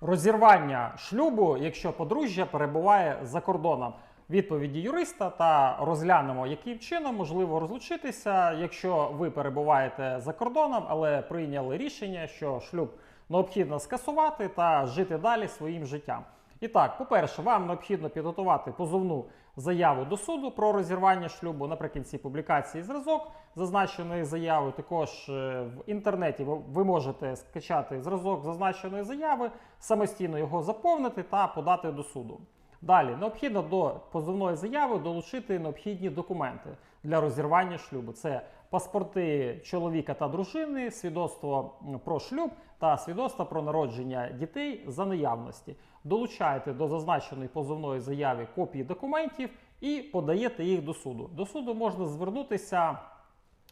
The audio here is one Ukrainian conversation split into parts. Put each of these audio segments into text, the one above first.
Розірвання шлюбу, якщо подружжя перебуває за кордоном. Відповіді юриста та розглянемо, яким чином можливо розлучитися, якщо ви перебуваєте за кордоном, але прийняли рішення, що шлюб необхідно скасувати та жити далі своїм життям. І так, по-перше, вам необхідно підготувати позовну заяву до суду про розірвання шлюбу наприкінці публікації зразок зазначеної заяви. Також е, в інтернеті ви- ви можете скачати зразок зазначеної заяви, самостійно його заповнити та подати до суду. Далі необхідно до позовної заяви долучити необхідні документи для розірвання шлюбу. Це паспорти чоловіка та дружини, свідоцтво про шлюб та свідоцтво про народження дітей за наявності. Долучаєте до зазначеної позовної заяви копії документів і подаєте їх до суду. До суду можна звернутися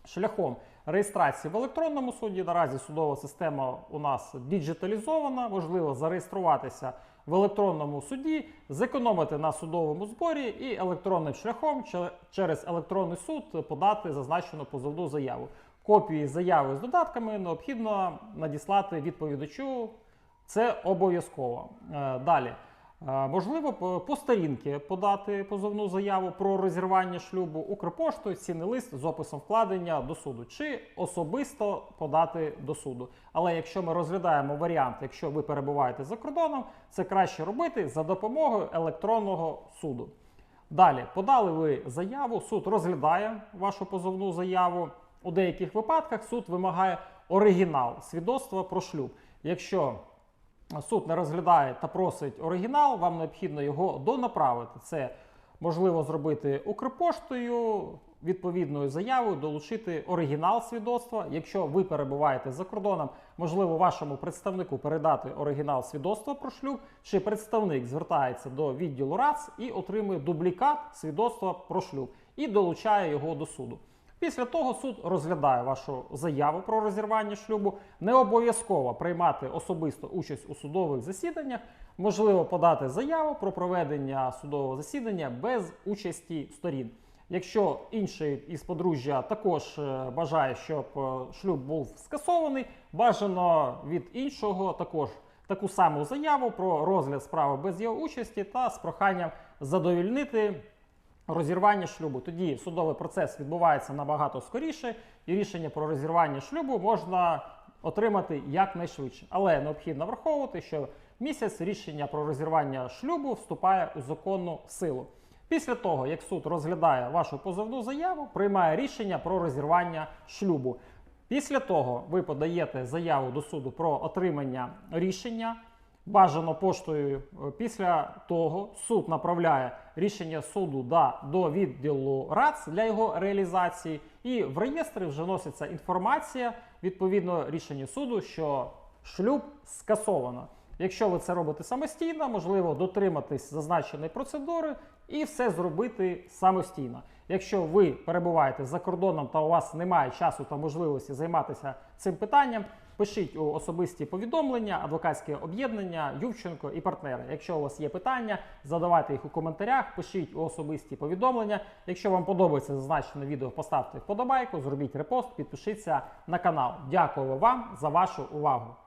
шляхом реєстрації в електронному суді. Наразі судова система у нас діджиталізована, можливо зареєструватися в електронному суді, зекономити на судовому зборі і електронним шляхом через електронний суд подати зазначену позовну заяву. Копії заяви з додатками необхідно надіслати відповідачу. Це обов'язково. Е, Далі. Можливо, по- сторінки подати позовну заяву про розірвання шлюбу Укрпоштою, цінний лист з описом вкладення до суду, чи особисто подати до суду. Але якщо ми розглядаємо варіант, якщо ви перебуваєте за кордоном, це краще робити за допомогою електронного суду. Далі подали ви заяву, суд розглядає вашу позовну заяву. У деяких випадках суд вимагає оригінал свідоцтва про шлюб. Якщо суд не розглядає та просить оригінал, вам необхідно його донаправити. Це можливо зробити Укрпоштою, відповідною заявою долучити оригінал свідоцтва. Якщо ви перебуваєте за кордоном, можливо, вашому представнику передати оригінал свідоцтва про шлюб, чи представник звертається до відділу РАЦ і отримує дублікат свідоцтва про шлюб і долучає його до суду. Після того суд розглядає вашу заяву про розірвання шлюбу. Не обов'язково приймати особисто участь у судових засіданнях. Можливо подати заяву про проведення судового засідання без участі сторін. Якщо інший із подружжя також е, бажає, щоб е, шлюб був скасований, бажано від іншого також таку саму заяву про розгляд справи без його участі та з проханням задовільнити розірвання шлюбу. Тоді судовий процес відбувається набагато скоріше, і рішення про розірвання шлюбу можна отримати якнайшвидше. Але необхідно враховувати, що місяць рішення про розірвання шлюбу вступає у законну силу. Після того, як суд розглядає вашу позовну заяву, приймає рішення про розірвання шлюбу. Після того ви подаєте заяву до суду про отримання рішення бажано поштою. Е, Після того суд направляє рішення суду да, до відділу РАЦ для його реалізації, і в реєстрі вже носиться інформація відповідно рішення суду, що шлюб скасовано. Якщо ви це робите самостійно, можливо дотриматись зазначеної процедури і все зробити самостійно. Якщо ви перебуваєте за кордоном та у вас немає часу та можливості займатися цим питанням, пишіть у особисті повідомлення, адвокатське об'єднання, Ювченко і партнери. Якщо у вас є питання, задавайте їх у коментарях, пишіть у особисті повідомлення. Якщо вам подобається зазначене відео, поставте вподобайку, зробіть репост, підпишіться на канал. Дякую вам за вашу увагу.